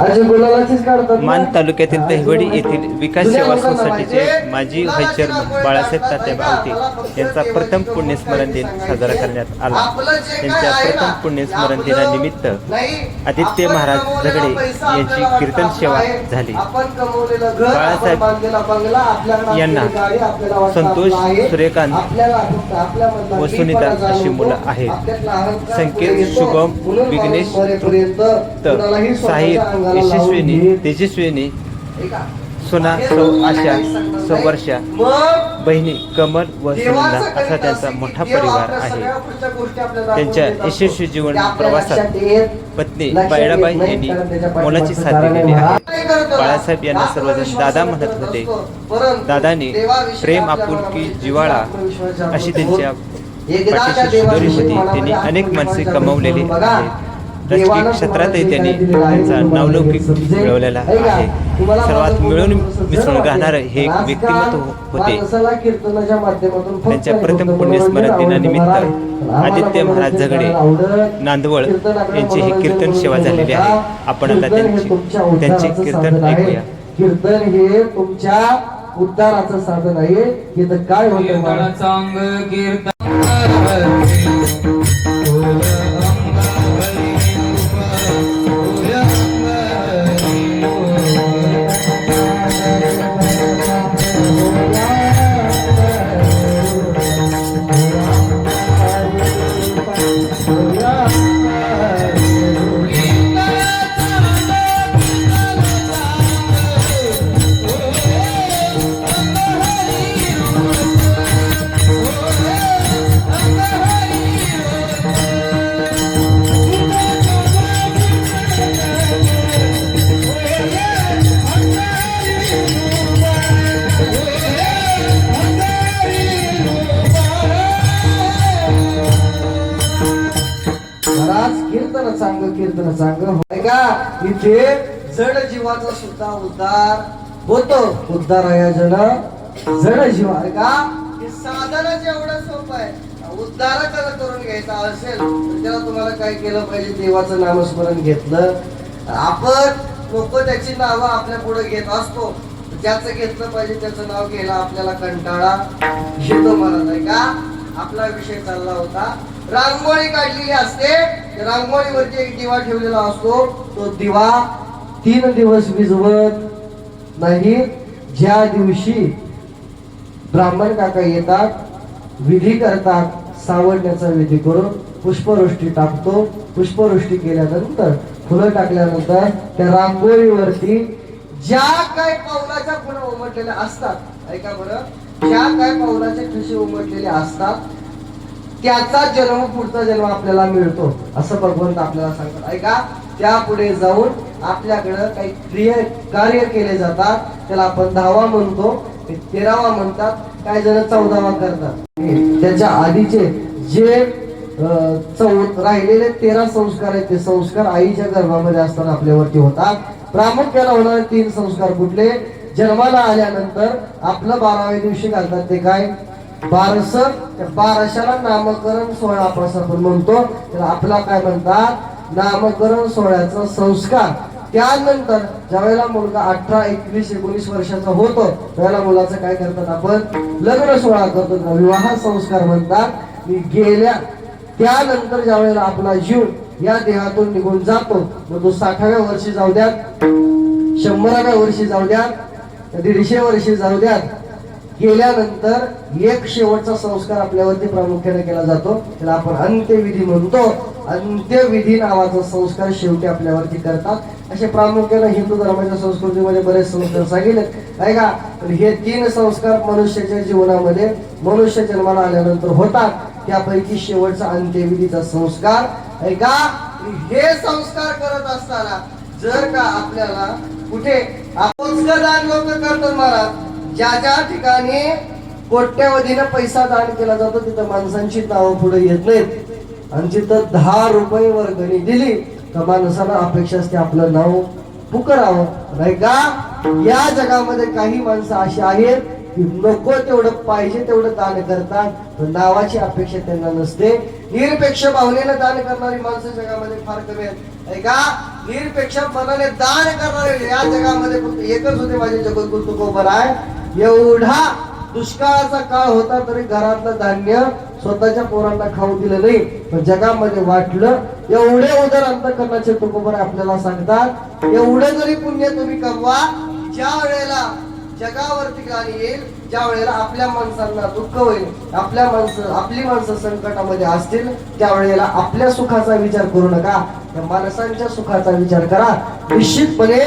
मान? तालुक्यातील दहिवडी येथील. विकास सेवा सोसायटीचे. माजी व्हाईस चेअरमन बाळासाहेब तात्या? बावते यांचा प्रथम पुण्यस्मरण दिन साजरा करण्यात आला त्यांच्या प्रथम पुण्यस्मरण दिनानिमित्त आदित्य महाराज झगडे यांची कीर्तन सेवा. झाली. बाळासाहेब यांना संतोष. सूर्यकांत व सुनीता. अशी मुलं आहेत. संकेत. शुभम, विघ्नेश, साहिर यशस्विनी तेजस्विनी? सुना सौ आशा सौ. वर्षा बहिणी कमल व सुनंदा गणित असा त्यांचा मोठा परिवार आहे त्यांच्या. यशस्वी जीवन प्रवासात पत्नी बायडाबाई यांनी मोलाची साथ दिलेली आहे. बाळासाहेब यांना सर्वजण दादा म्हणत होते दादानी प्रेम आपुलकी जागृत अशी त्यांच्या पाठीशी होती त्यांनी अनेक माणसे कमावलेली आहेत. राजकीय क्षेत्रातही त्यांनी त्यांचा नावलौकिक हे. मिळवलेला आहे सर्वात मिळून मिसळून. राहणारं हे एक आजकाल व्यक्तिमत्व होते त्यांच्या प्रथम पुण्यस्मरण आवडतं दिनानिमित्त आदित्य महाराज झगडे. नांदवळ यांची ही कीर्तन सेवा झालेली. आहे. आपण आता कीर्तन हे त्यांची- त्यांचे कीर्तन. ऐकूया. कीर्तन हे तुमच्या उद्धाराचं साधन आहे इथं काय होतं कीर्तन सांग कीर्तन सांग. होय का? इथे जड जीवाचा सुद्धा उद्धार होतो. उद्धार आहे जड. जड जीव आहे का? हे साधनच एवढं सोपं आहे उद्धार जर करून घ्यायचा असेल तर त्याला तुम्हाला काय केलं पाहिजे? देवाचं नामस्मरण घेतलं. आपण लोक त्याची नावं आपल्या पुढे घेत असतो. ज्याचं घेतलं पाहिजे त्याचं नाव घ्यायला आपल्याला कंटाळा येतो म्हणत आहे का? आपला विषय चालला होता. रांगोळी काढलेली असते. रांगोळीवरती एक दिवा ठेवलेला असतो. तो दिवा तीन दिवस विजवत नाही. ज्या दिवशी ब्राह्मण काका येतात विधी करतात सावडण्याचा विधी करून पुष्पवृष्टी टाकतो. पुष्पवृष्टी केल्यानंतर फुलं टाकल्यानंतर त्या रांगोळीवरती ज्या काय पावलाच्या फुलं उमटलेल्या असतात ऐका बरं. ज्या काय पावलाचे ठसे उमटलेले असतात त्याचा जन्म पुढचा जन्म आपल्याला मिळतो असं भगवंत आपल्याला सांगतात. ऐका त्या पुढे जाऊन आपल्याकडं काही क्रिय कार्य केले जातात त्याला आपण दहावा म्हणतो तेरावा म्हणतात काही जण चौदावा करतात. त्याच्या आधीचे जे चौ राहिलेले तेरा संस्कार आहेत ते संस्कार आईच्या गर्भामध्ये असताना आपल्यावरती होतात. प्रामुख्याने होणारे तीन संस्कार कुठले? जन्माला आल्यानंतर आपलं बाराव्या दिवशी घालतात ते काय? बारस त्या बारशाला नामकरण सोहळा आपण आपण म्हणतो. त्याला आपला काय म्हणतात? नामकरण सोहळ्याचा संस्कार. त्यानंतर ज्यावेळेला मुलगा अठरा एकवीस एकोणीस वर्षाचा होतो त्यावेळेला मुलाचं काय करतात आपण? लग्न सोहळा करतो. विवाह संस्कार म्हणतात. गेल्या त्यानंतर ज्या वेळेला आपला जीव या देहातून निघून जातो मग तो साठाव्या वर्षी जाऊ द्यात शंभराव्या वर्षी जाऊ द्यात दीडशे वर्षी जाऊ द्यात गेल्यानंतर एक शेवटचा संस्कार आपल्यावरती प्रामुख्याने केला जातो. त्याला आपण अंत्यविधी म्हणतो. अंत्यविधी नावाचा संस्कार शेवटी आपल्यावरती करतात. असे प्रामुख्याने हिंदू धर्माच्या संस्कृतीमध्ये बरेच संस्कार सांगितले आहे का? तर हे तीन संस्कार मनुष्याच्या जीवनामध्ये मनुष्य जन्माला आल्यानंतर होतात. त्यापैकी शेवटचा अंत्यविधीचा संस्कार आहे का? हे संस्कार करत असताना जर का आपल्याला कुठे आपण दान लोक करतात महाराज ज्या ज्या ठिकाणी कोट्यावधीनं पैसा दान केला जातो तिथं माणसांची नावं पुढे येत नाहीत. आणि तिथं दहा रुपये वर्गणी दिली तर माणसाला अपेक्षा असते आपलं नाव पुकरावं. नाही का? या जगामध्ये काही माणसं अशी आहेत की नको तेवढं पाहिजे तेवढं दान करतात पण नावाची अपेक्षा त्यांना नसते. निरपेक्ष भावनेनं दान करणारी माणसं जगामध्ये फार कमी आहेत. आहे का? निरपेक्ष मनाने दान करणारे या जगामध्ये फक्त एकच होते माझे जगद्गुरु तुकोबर आहे. एवढा दुष्काळाचा काळ होता तरी घरातलं धान्य स्वतःच्या पोरांना खाऊ दिलं नाही. पण जगामध्ये वाटलं एवढे उदर अंतकरणाचे तुकोबर आपल्याला सांगतात. एवढं जरी पुण्य तुम्ही कमवा ज्या वेळेला जगावरती गाणी येईल ज्या वेळेला आपल्या माणसांना दुःख होईल आपल्या माणसं आपली माणसं संकटामध्ये असतील त्या वेळेला आपल्या सुखाचा विचार करू नका. त्या माणसांच्या सुखाचा विचार करा. निश्चितपणे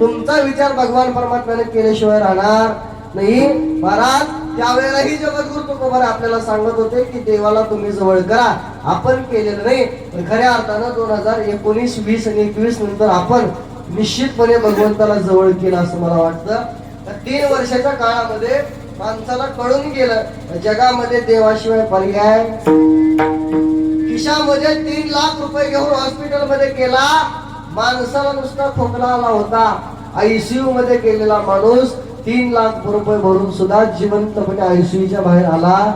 तुमचा विचार भगवान परमात्म्याने केल्याशिवाय राहणार नाही. महाराज त्यावेळेलाही जगद्गुरु तुकोबार आपल्याला सांगत होते की देवाला तुम्ही जवळ करा. आपण केलेलं नाही. पण खऱ्या अर्थानं दोन हजार एकोणीस वीस आणि एकवीस नंतर आपण निश्चितपणे भगवंताला जवळ केलं असं मला वाटतं. तर तीन वर्षाच्या काळामध्ये माणसाला कळून गेलं जगामध्ये देवाशिवाय पर्याय खिशामध्ये तीन लाख रुपये घेऊन हॉस्पिटलमध्ये गेला माणसाला नुसता खोकला आला होता आयसीयू मध्ये गेलेला माणूस तीन लाख रुपये भरून सुद्धा जिवंतपणे आयसीयूच्या बाहेर आला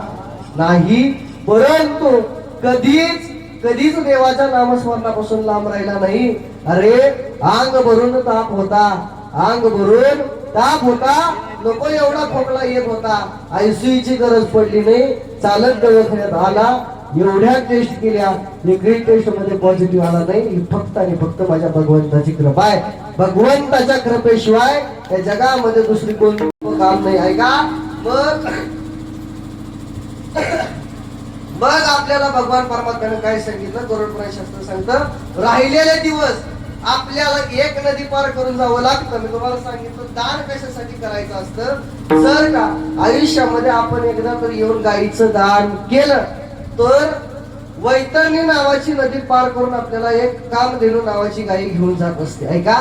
नाही. परंतु कधीच कधीच देवाच्या नामस्मरणापासून लांब राहिला नाही. अरे अंग भरून ताप होता. अंग भरून ताप होता नको एवढा खोकला येत होता. आयसीयूची गरज पडली नाही. चालत दवाखान्यात आला. एवढ्या टेस्ट केल्या. निगडीत टेस्टमध्ये पॉझिटिव्ह आला नाही. ही फक्त आणि फक्त माझ्या भगवंताची कृपा आहे. भगवंताच्या कृपेशिवाय या जगामध्ये दुसरी कोणतं काम नाही आहे का? मग मग आपल्याला भगवान परमात्म्याने काय सांगितलं? गरुड शास्त्र सांगतं. राहिलेले दिवस. आपल्याला एक नदी पार करून जावं लागतं. मी तुम्हाला सांगितलं दान कशासाठी करायचं असतं? जर का आयुष्यामध्ये आपण एकदा तर येऊन गाईचं दान केलं तर वैतरणी नावाची नदी पार करून आपल्याला एक काम देणू नावाची गाई घेऊन जात असते. ऐका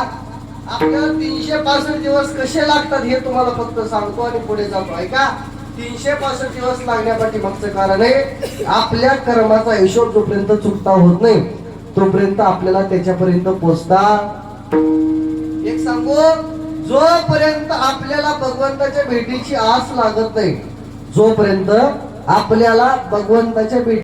आपल्याला तीनशे पासष्ट दिवस कसे लागतात हे तुम्हाला फक्त सांगतो आणि पुढे जातो. ऐका तीनशे पासष्ट दिवस लागण्यापाठी मागचं कारण आहे आपल्या कर्माचा हिशोब जोपर्यंत चुकता होत नाही तोपर्यंत आपल्याला त्याच्यापर्यंत पोचता एक सांगू? जोपर्यंत आपल्याला भगवंताच्या भेटीची आस लागत नाही जोपर्यंत आपल्याला भगवंताच्या भेटी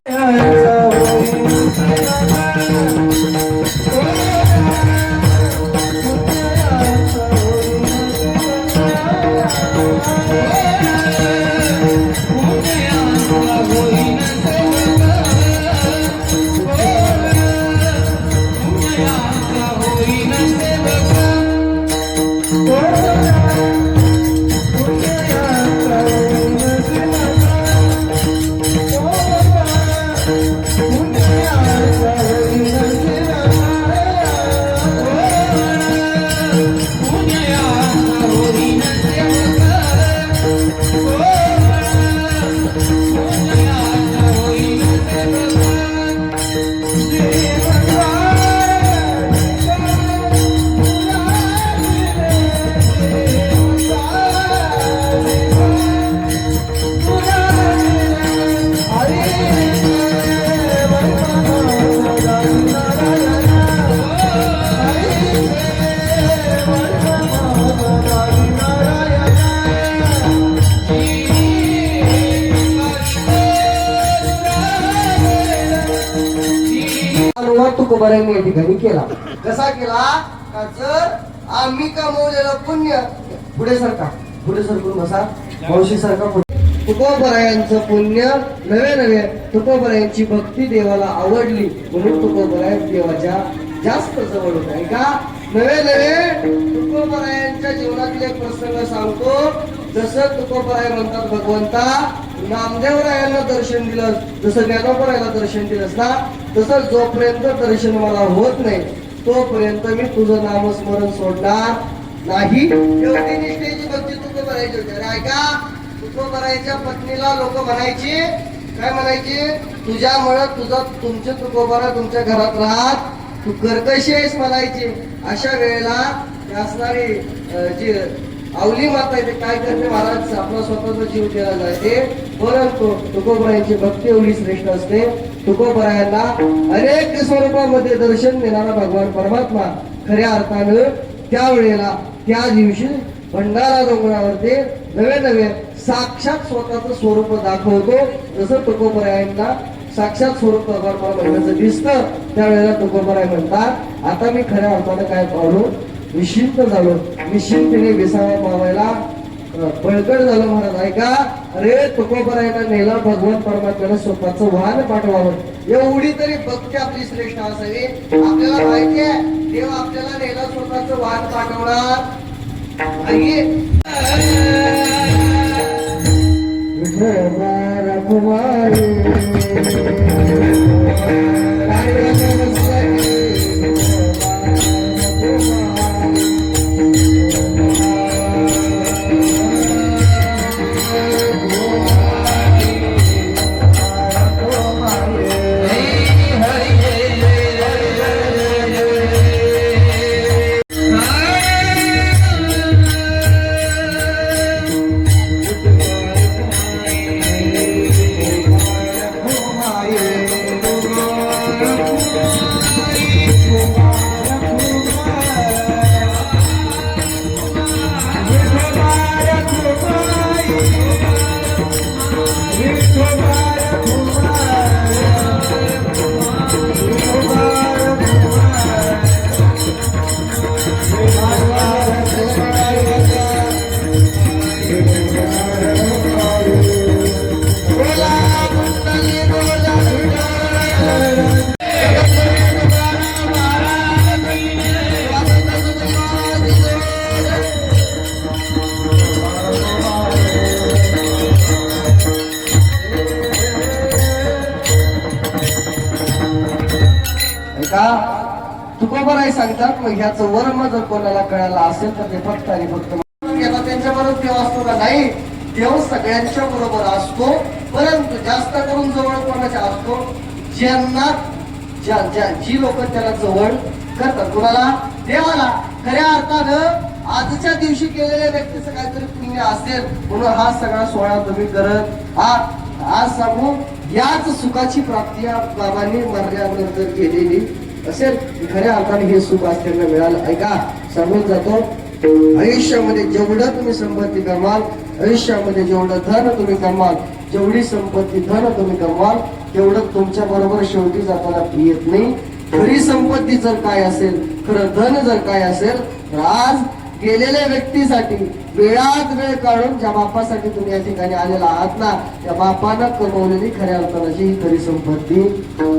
अनुवाद तुकोबारांनी या ठिकाणी केला. कसा केला का जर आम्ही कमवलेलं पुण्य पुढे सरका पुढे सरकून बसा. मावशी सरका तुकोबरायांचं पुण्य नवे नवे तुकोबरायांची भक्ती देवाला आवडली म्हणून तुकोबराय देवाच्या जास्त जवळ होत आहे का? नवे नवे तुकोबरायांच्या जीवनातले प्रसंग सांगतो. जसं तुकोबराय म्हणतात भगवंता नामदेवरायांना दर्शन दिलं जसं ज्ञानोबरायला दर्शन दिलंस ना तसं जोपर्यंत दर्शन मला होत नाही तोपर्यंत मी तुझं नामस्मरण सोडणार नाही. एवढी निष्ठेची भक्ती तुको करायची होती. अरे ऐका तुकोबरायच्या पत्नीला लोक म्हणायची काय म्हणायची? तुझ्यामुळं तुझा तुमचे तुकोबारा तुमच्या घरात राहत तू कर्कशी आहेस म्हणायची. अशा वेळेला असणारी जी आवली माता येते काय करते? महाराज आपला स्वतःचा जीव केला जाते. परंतु तुकोबरायांची भक्ती एवढी श्रेष्ठ असते. तुकोबरायांना अनेक स्वरूपामध्ये दर्शन देणारा भगवान परमात्मा खऱ्या अर्थानं त्यावेळेला त्या दिवशी भंडारा डोंगरावरती नवे नवे साक्षात स्वतःचं स्वरूप दाखवतो. जसं तुकोबरायांना साक्षात स्वरूप भगवान मला महिन्याचं दिसतं त्यावेळेला तुकोबराय म्हणतात आता मी खऱ्या अर्थानं काय पाहलो निश्चिंत झालो. निश्चिंतपणे विसावा पावायला बळकट झालं महाराज ऐका अरे तुकोबरायला नेला भगवान परमात्म्याला स्वतःचं वाहन पाठवावं एवढी तरी भक्ती आपली श्रेष्ठ असावी आपल्याला माहिती आहे देव आपल्याला नेला स्वतःचं वाहन पाठवणार आणि तुकोबराय सांगतात मग ह्याचं वर्म जर कोणाला कळायला असेल तर ते फक्त आणि फक्त याला त्यांच्या बरोबर देव असतो का? नाही. देव सगळ्यांच्या बरोबर असतो. परंतु जास्त करून जवळ कोणाच्या असतो? ज्यांना ज्या ज्या जी लोक त्याला जवळ करतात. कोणाला? देवाला. खऱ्या अर्थानं आजच्या दिवशी केलेल्या व्यक्तीचं काहीतरी पुण्य असेल म्हणून हा सगळा सोहळा तुम्ही करत आज सांगू याच सुखाची प्राप्ती या बाबांनी मर्यादेवर केलेली असेल खऱ्या अर्थाने हे सुख आज त्यांना मिळालं. ऐका सांगून जातो. आयुष्यामध्ये जेवढं तुम्ही संपत्ती कमाल आयुष्यामध्ये जेवढं धन तुम्ही कमाल जेवढी संपत्ती धन तुम्ही कमाल तेवढं तुमच्या बरोबर शेवटी जाताना येत नाही. खरी संपत्ती जर काय असेल खरं धन जर काय असेल तर आज गेलेल्या व्यक्तीसाठी वेळात वेळ काढून ज्या बापासाठी तुम्ही या ठिकाणी आलेला आहात ना त्या बापानं कमवलेली खऱ्या अर्थाची ही खरी संपत्ती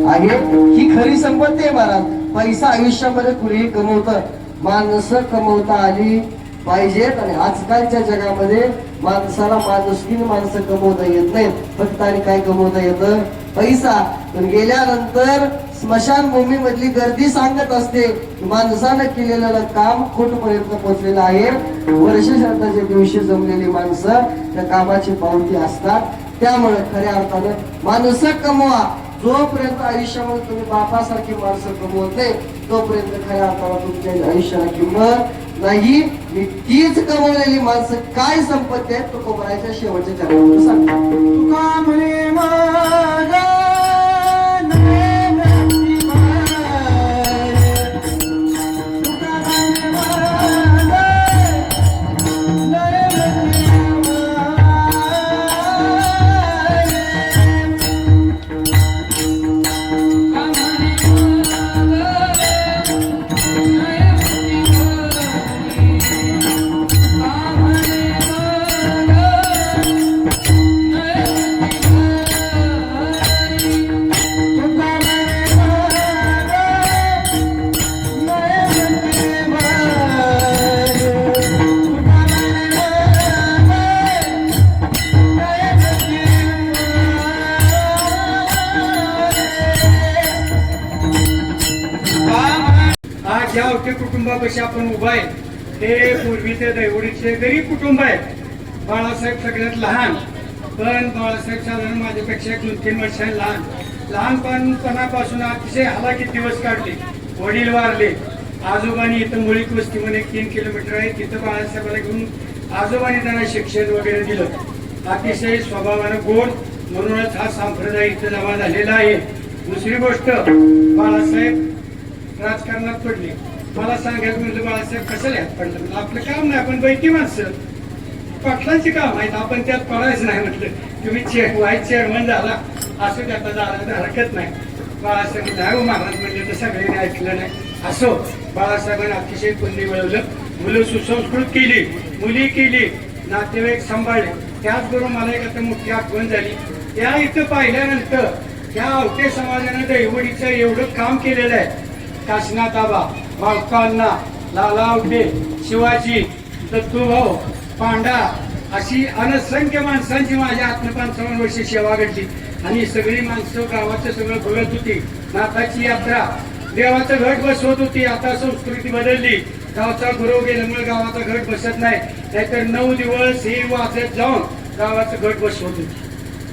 आहे. ही खरी संपत्ती आहे महाराज. पैसा आयुष्यामध्ये कुणीही कमवतं. माणसं कमवता आली पाहिजेत आणि आजकालच्या जगामध्ये माणसाला माणुसकीने माणसं कमवता येत नाहीत. फक्त आणि काय कमवता येतं? पैसा. पण गेल्यानंतर स्मशानभूमीमधली गर्दी सांगत असते. माणसानं केलेलं काम कुठपर्यंत पोहोचलेलं आहे. वर्ष श्राद्धाच्या दिवशी जमलेली माणसं त्या कामाची पावती असतात. त्यामुळे खऱ्या अर्थानं माणसं कमवा. जोपर्यंत आयुष्यामध्ये तुम्ही बापासारखी माणसं कमवत नाही तोपर्यंत खऱ्या अर्थानं तुमच्या आयुष्याला किंमत नाही. मी तीच कमवलेली माणसं काय संपत्ती आहे तो कोपरायच्या शेवटच्या चरणावर सांगतो. ज्या अवघ्या कुटुंबापाशी आपण उभा आहे. ते पूर्वीचे दैवडीचे गरीब कुटुंब आहे. बाळासाहेब सगळ्यात लहान. पण बाळासाहेब साधारण माझ्यापेक्षा एक दोन तीन वर्ष लहान. लहानपणपणापासून अतिशय हलाखीत दिवस काढले. वडील वारले. आजोबांनी इथं मुळीक वस्ती म्हणून तीन किलोमीटर आहे. तिथं बाळासाहेबाला घेऊन आजोबांनी त्यांना शिक्षण वगैरे दिलं. अतिशय स्वभावानं गोड. म्हणूनच हा संप्रदाय इथं जमा झालेला आहे. दुसरी गोष्ट बाळासाहेब राजकारणात पडले. मला सांगायला म्हणलं बाळासाहेब कशाला यात पडलं? म्हणजे आपलं काम नाही आपण बैठी माणसं. पाटलांची काम आहेत आपण त्यात पडायचं नाही म्हटलं. तुम्ही चेअर व्हाईस चेअरमन झाला असं त्याचा झाला हरकत नाही. बाळासाहेब नाही महाराज म्हणले तर सगळ्यांनी ऐकलं नाही. असो बाळासाहेबांनी अतिशय पुण्य मिळवलं. मुलं सुसंस्कृत केली मुली केली नातेवाईक सांभाळले. त्याचबरोबर मला एक आता मोठी आठवण झाली. त्या इथं पाहिल्यानंतर त्या अवटे समाजानं दैवडीचं एवढं काम केलेलं आहे. काशीनाथ आबा बाळकांना लाला शिवाजी दत्तूभाऊ पांडा अशी अनसंख्य माणसांची माझ्या आत्मपंचावन्न वर्ष सेवा घडली. आणि सगळी माणसं गावाचं सगळं बघत होती. नाथाची यात्रा देवाचं घट बसवत होती. आता संस्कृती बदलली. गावचा गुरव गेल्यामुळे गावाचा घट बसत नाही. नाहीतर नऊ दिवस ही वाचत जाऊन गावाचं घट बसवत होती.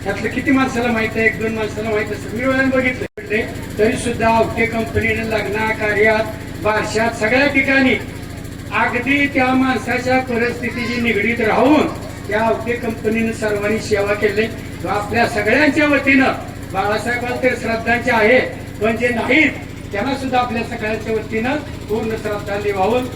त्यातलं किती माणसाला माहीत आहे? एक दोन माणसाला माहीत आहे. मी वेळाने बघितले म्हणजे तरी सुद्धा अवटे कंपनीने लग्ना कार्यात बारशात सगळ्या ठिकाणी. अगदी त्या माणसाच्या परिस्थितीशी निगडीत राहून त्या अवटे कंपनीने सर्वांनी सेवा केली. आपल्या सगळ्यांच्या वतीनं बाळासाहेबांना तर श्रद्धांचे आहे पण जे नाहीत त्यांना सुद्धा आपल्या सगळ्यांच्या वतीनं पूर्ण श्रद्धांजली वाहून